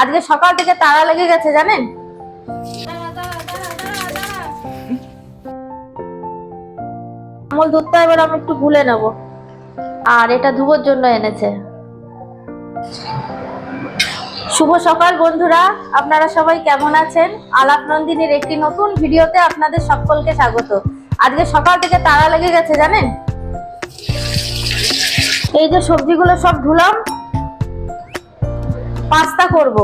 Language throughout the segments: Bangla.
আজকে সকাল থেকে তারা লেগে গেছে, জানেন? আমল দুধটা এবার আমি একটু ভুলে নেব। আর এটা ধুবোর জন্য এনেছে। শুভ সকাল, বন্ধুরা। আপনারা সবাই কেমন আছেন? আলাপ নন্দিনীর একটি নতুন ভিডিওতে আপনাদের সকলকে স্বাগত। আজকে সকাল থেকে তারা লেগে গেছে, জানেন? এই যে সবজিগুলো সব ধুলাম পাস্তা করব।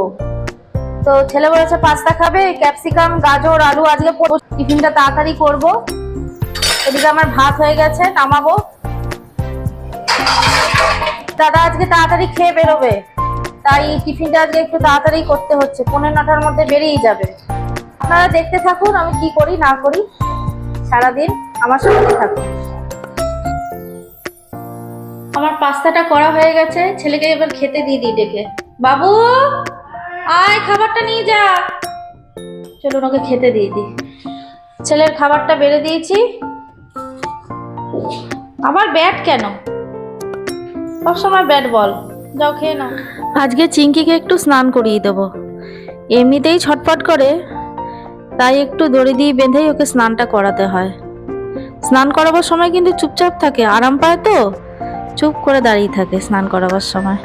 তো ছেলে বলেছে, পাস্তা খাবে? ক্যাপসিকাম, গাজর, আলু আজকে টিফিনটা তাড়াতাড়ি করব। এদিকে আমার ভাত হয়ে গেছে, নামাবো। দাদা আজকে তাড়াতাড়ি খেয়ে বেরোবে। তাই টিফিনটা আজকে একটু তাড়াতাড়ি করতে হচ্ছে। পনেরো নটার মধ্যে বেরিয়ে যাবে। আপনারা দেখতে থাকুন, আমি কি করি, না করি, সারাদিন আমার সঙ্গে থাকুন। আমার পাস্তাটা করা হয়ে গেছে, ছেলেকে এবার খেতে দিয়ে দিই ডেকে। বাবু, আয়, খাবারটা নিয়ে যা। চলুন ওনাকে খেতে দিয়ে দিই। ছেলের খাবারটা বেড়ে দিয়েছি। আবার ব্যাট কেন? সবসময় ব্যাট বল। যাও খেয়ে নাও। আজকে চিঙ্কিকে একটু স্নান করিয়ে দেবো। এমনিতেই ছটফট করে, তাই একটু দড়ি দিয়ে বেঁধেই ওকে স্নানটা করাতে হয়। স্নান করাবার সময় কিন্তু চুপচাপ থাকে। আরাম পায় তো? চুপ করে দাঁড়িয়ে থাকে স্নান করাবার সময়।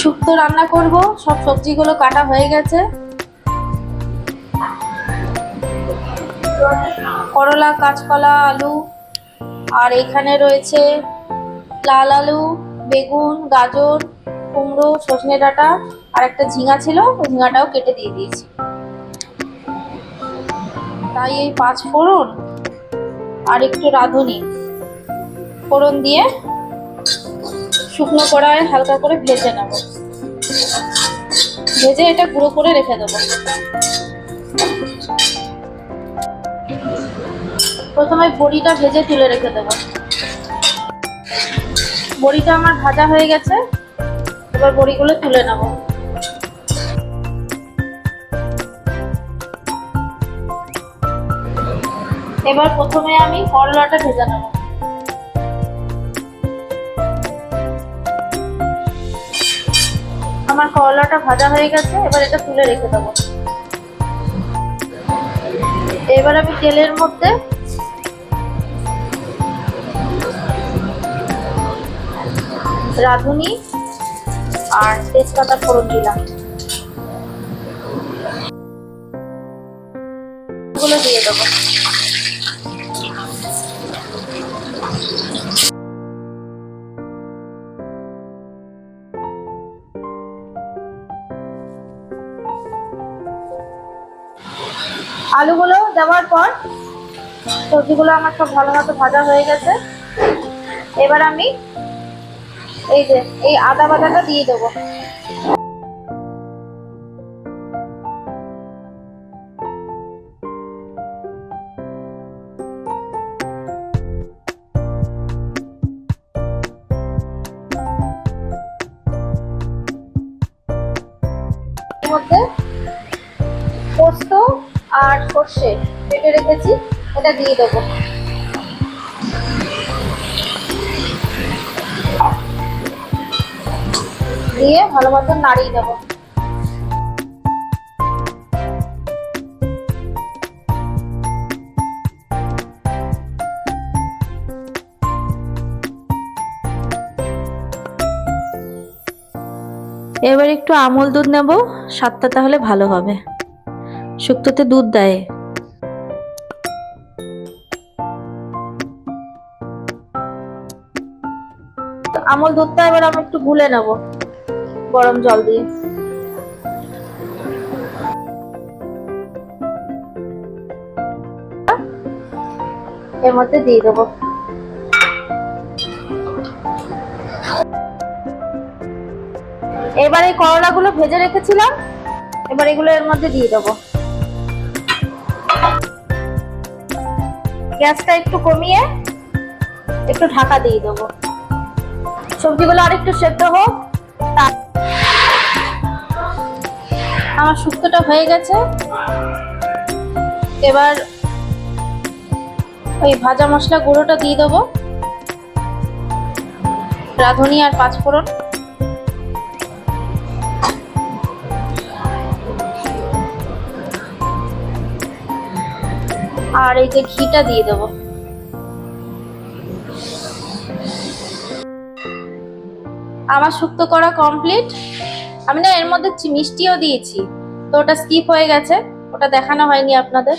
শুক্তো রান্না করব, সব সবজিগুলো কাটা হয়ে গেছে। করলা, কাঁচকলা, আলু, আর এখানে রয়েছে লাল আলু, বেগুন, গাজর, কুমড়ো, সজনে ডাঁটা, আর একটা ঝিঙা ছিল ঝিঙাটাও কেটে দিয়ে দিয়েছি। তাই এই পাঁচ ফোড়ন আর একটু রাঁধুনি। ফোড়ন দিয়ে শুকনো কড়ায় হালকা করে ভেজে নেব। ভেজে এটা গুঁড়ো করে রেখে দেবো। প্রথমে বড়িটা ভেজে তুলে রেখে দেবো। বড়িটা আমার ভাজা হয়ে গেছে। এবার বড়িগুলো তুলে নেব। এবার প্রথমে আমি করলাটা ভেজে নেব। করলাটা ভাজা হয়ে গেছে, এবার এটা তুলে রেখে দেবো। এবার আমি তেলের মধ্যে রাঁধুনি আর তেজপাতা ফোড়ন দিলাম। দিয়ে দেবো। আলুগুলো দেওয়ার পর সবজিগুলো আমার সব ভালো মতো ভাজা হয়ে গেছে। এবার আমি এই যে, এই আদা বাদাটা দিয়ে দেবো। সর্ষে বেটে রেখেছি এটা দিয়ে দেবো। দিয়ে ভালো মতো নাড়িয়ে দেবো। এবার একটু আমল দুধ নেব, স্বাদটা তাহলে ভালো হবে। শুক্তোতে দুধ দেয়। আমল দুধটা এবার আমি একটু গুলে নেব গরম জল দিয়ে। এর মধ্যে দিয়ে দেবো। এবার এই করলাগুলো ভেজে রেখেছিলাম, এবার এগুলো এর মধ্যে দিয়ে দেবো। গ্যাসটা একটু কমিয়ে একটু ঢাকা দিয়ে দেবো। সবজিগুলো আরেকটু সেদ্ধ হোক। আমার শুক্তোটা হয়ে গেছে। এবার ওই ভাজা মশলা গুঁড়োটা দিয়ে দেবো। রাঁধুনি আর পাঁচফোড়ন। আর এই যে ঘিটা দিয়ে দেবো। আমার শুক্তো করা কমপ্লিট আমি না এর মধ্যে মিষ্টিও দিয়েছি। তো ওটা স্কিপ হয়ে গেছে। ওটা দেখানো হয়নি আপনাদের।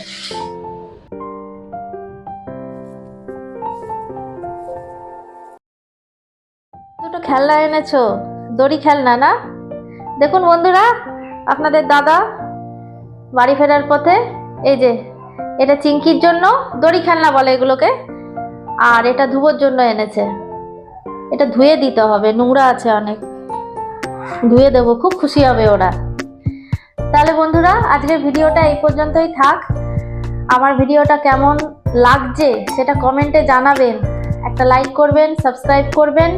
দুটো খেলনা এনেছো? দড়ি খেলনা না? দেখুন বন্ধুরা, আপনাদের দাদা বাড়ি ফেরার পথে, এই যে, এটা চিঙ্কির জন্য দড়ি খেলনা বলে এগুলোকে, আর এটা ধুবোর জন্য এনেছে। এটা ধুয়ে দিতে হবে, নোংরা আছে অনেক। ধুয়ে দেবো, খুব খুশি হবে ওরা। তাহলে বন্ধুরা, আজকের ভিডিওটা এই পর্যন্তই থাক। আমার ভিডিওটা কেমন লাগছে সেটা কমেন্টে জানাবেন। একটা লাইক করবেন, সাবস্ক্রাইব করবেন।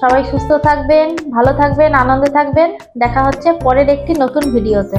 সবাই সুস্থ থাকবেন, ভালো থাকবেন, আনন্দে থাকবেন। দেখা হচ্ছে পরের একটি নতুন ভিডিওতে।